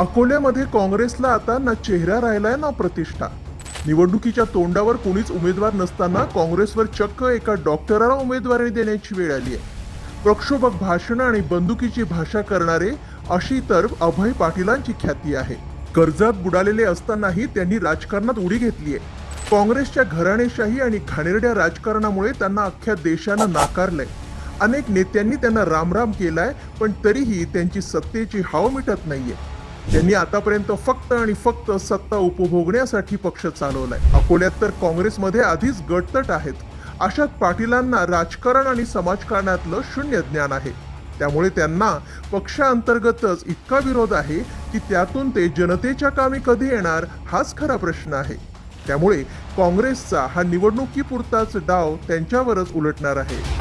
अकोल्यामध्ये काँग्रेसला आता ना चेहरा राहिलाय ना प्रतिष्ठा. निवडणुकीच्या तोंडावर कोणीच उमेदवार नसताना काँग्रेसवर चक्क एका डॉक्टराला उमेदवारी देण्याची वेळ आली आहे. प्रक्षोभक भाषणं आणि बंदुकीची भाषा करणारे अशी तर अभय पाटीलांची ख्याती आहे. कर्जात बुडालेले असतानाही त्यांनी राजकारणात उडी घेतली आहे. काँग्रेसच्या घराणेशाही आणि घाणेरड्या राजकारणामुळे त्यांना अख्ख्या देशानं नाकारलंय. अनेक नेत्यांनी त्यांना रामराम केलाय पण तरीही त्यांची सत्तेची हाव मिटत नाहीये. त्यांनी आतापर्यंत फक्त आणि फक्त सत्ता उपभोगण्यासाठी पक्ष चालवलाय. अकोल्यात तर काँग्रेसमध्ये आधीच गटतट आहेत. अशात पाटीलांना राजकारण आणि समाजकारणातलं शून्य ज्ञान आहे. त्यामुळे त्यांना पक्षांतर्गतच इतका विरोध आहे की त्यातून ते जनतेच्या कामी कधी येणार हाच खरा प्रश्न आहे. त्यामुळे काँग्रेसचा हा निवडणुकीपुरताच डाव त्यांच्यावरच उलटणार आहे.